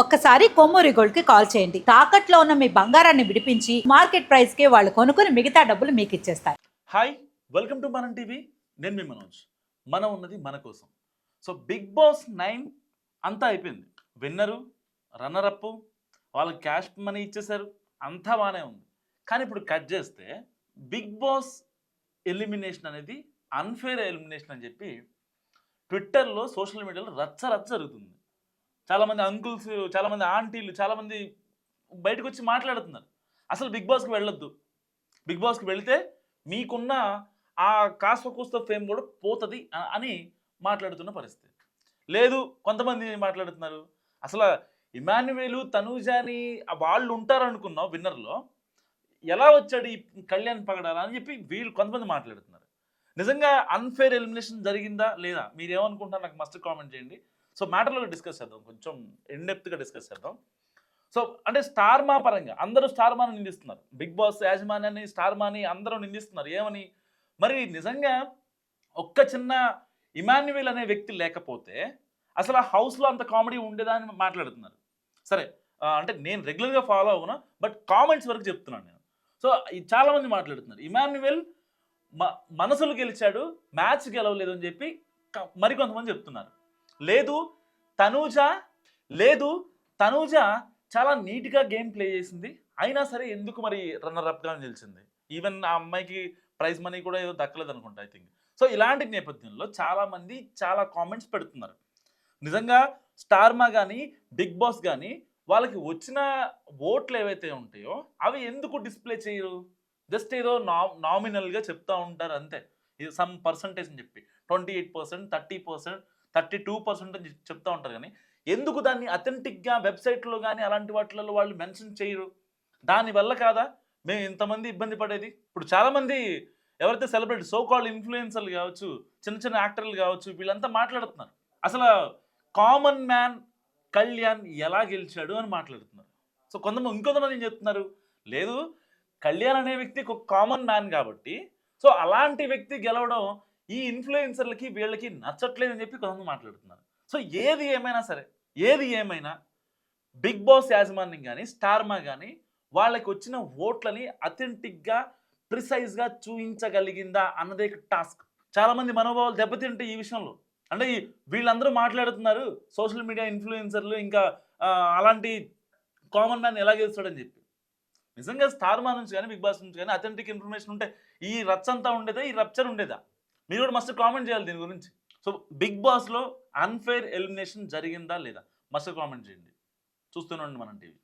ఒక్కసారి కొమ్మూరి గోల్డ్కి కాల్ చేయండి. తాకట్లో ఉన్న మీ బంగారాన్ని విడిపించి మార్కెట్ ప్రైస్కి వాళ్ళు కొనుక్కుని మిగతా డబ్బులు మీకు ఇచ్చేస్తారు. Hi welcome to Manam TV. నేను మీ మనోజ్. మనం ఉన్నది మన కోసం. సో బిగ్ బాస్ నైన్ అంతా అయిపోయింది. విన్నరు రన్నర్ అప్ వాళ్ళకి క్యాష్ మనీ ఇచ్చేశారు అంతా బాగానే ఉంది. కానీ ఇప్పుడు కట్ చేస్తే బిగ్ బాస్ ఎలిమినేషన్ అనేది అన్ఫేర్ ఎలిమినేషన్ అని చెప్పి ట్విట్టర్లో సోషల్ మీడియాలో రచ్చ రచ్చ జరుగుతుంది. చాలామంది అంకుల్స్ చాలామంది ఆంటీలు చాలామంది బయటకు వచ్చి మాట్లాడుతున్నారు. అసలు బిగ్ బాస్కి వెళ్ళొద్దు. బిగ్ బాస్కి వెళితే మీకున్న ఆ కాస్త కూస్త ఫేమ్ కూడా పోతుంది అని మాట్లాడుతున్న పరిస్థితి. లేదు కొంతమంది మాట్లాడుతున్నారు. అసలు ఇమాన్యువేలు తనూజాని వాళ్ళు ఉంటారు విన్నర్లో. ఎలా వచ్చాడు ఈ కళ్యాణ్ పగడాలని చెప్పి వీళ్ళు కొంతమంది మాట్లాడుతున్నారు. నిజంగా అన్ఫేర్ ఎలిమినేషన్ జరిగిందా లేదా? మీరేమనుకుంటారు నాకు మస్ట్ కామెంట్ చేయండి. సో మ్యాటర్లో డిస్కస్ చేద్దాం కొంచెం ఎండెప్త్గా డిస్కస్ చేద్దాం. సో అంటే స్టార్ మా పరంగా అందరూ స్టార్ మాని నిందిస్తున్నారు. బిగ్ బాస్ యాజమాన్యాన్ని స్టార్ మాని అందరూ నిందిస్తున్నారు ఏమని? మరి నిజంగా ఒక్క చిన్న ఇమాన్యువల్ అనే వ్యక్తి లేకపోతే అసలు ఆ హౌస్లో అంత కామెడీ ఉండేదా అని మాట్లాడుతున్నారు. సరే అంటే నేను రెగ్యులర్గా ఫాలో అవునా? బట్ కామెంట్స్ వరకు చెప్తున్నాను నేను. సో చాలామంది మాట్లాడుతున్నారు ఇమాన్యువల్ మ మనసులు గెలిచాడు మ్యాచ్ గెలవలేదు అని చెప్పి మరికొంతమంది చెప్తున్నారు. లేదు తనూజ లేదు తనూజ చాలా నీట్గా గేమ్ ప్లే చేసింది. అయినా సరే ఎందుకు మరి రన్నర్ అప్గా నిలిచింది? ఈవెన్ ఆ అమ్మాయికి ప్రైజ్ మనీ కూడా ఏదో దక్కలేదు అనుకుంటా ఐ థింక్ సో ఇలాంటి నేపథ్యంలో చాలామంది చాలా కామెంట్స్ పెడుతున్నారు. నిజంగా స్టార్మా కానీ బిగ్ బాస్ కానీ వాళ్ళకి వచ్చిన ఓట్లు ఏవైతే ఉంటాయో అవి ఎందుకు డిస్ప్లే చేయరు? జస్ట్ ఏదో నా నామినల్గా చెప్తా ఉంటారు అంతే. సమ్ పర్సంటేజ్ అని చెప్పి. Twenty eight percent thirty percent thirty two percent అని చెప్తా ఉంటారు కానీ ఎందుకు దాన్ని అథెంటిక్గా వెబ్సైట్లో కానీ అలాంటి వాటిలలో వాళ్ళు మెన్షన్ చేయరు? దానివల్ల కాదా? మేము ఇంతమంది ఇబ్బంది పడేది? ఇప్పుడు చాలామంది ఎవరైతే సెలబ్రిటీ సో కాల్డ్ ఇన్ఫ్లుయెన్సర్లు కావచ్చు చిన్న చిన్న యాక్టర్లు కావచ్చు వీళ్ళంతా మాట్లాడుతున్నారు. అసలు కామన్ మ్యాన్ కళ్యాణ్ ఎలా గెలిచాడు అని మాట్లాడుతున్నారు. సో కొంతమంది ఇంకొంతమంది ఏం చెప్తున్నారు? లేదు కళ్యాణ్ అనే వ్యక్తి ఒక కామన్ మ్యాన్ కాబట్టి సో అలాంటి వ్యక్తి గెలవడం ఈ ఇన్ఫ్లుయెన్సర్లకి వీళ్ళకి నచ్చట్లేదని చెప్పి కొంతమంది మాట్లాడుతున్నారు. సో ఏది ఏమైనా సరే ఏది ఏమైనా బిగ్ బాస్ యాజమాన్యం కానీ స్టార్మా కానీ వాళ్ళకి వచ్చిన ఓట్లని అథెంటిక్గా ప్రిసైజ్గా చూపించగలిగిందా అన్నదే టాస్క్. చాలామంది మనోభావాలు దెబ్బతింటే ఈ విషయంలో. అంటే వీళ్ళందరూ మాట్లాడుతున్నారు సోషల్ మీడియా ఇన్ఫ్లుయెన్సర్లు ఇంకా అలాంటి కామన్ మ్యాన్ ఎలా గెలుస్తాడని చెప్పి. నిజంగా స్టార్మా నుంచి కానీ బిగ్ బాస్ నుంచి కానీ అథెంటిక్ ఇన్ఫర్మేషన్ ఉంటే ఈ రచ్ అంతా ఉండేదా? ఈ రప్చర్ ఉండేదా? మీరు కూడా మస్తు కామెంట్ చేయాలి దీని గురించి. సో బిగ్ బాస్లో అన్ఫేర్ ఎలిమినేషన్ జరిగిందా లేదా? మస్తు కామెంట్ చేయండి. చూస్తూనే ఉండండి మనం టీవీ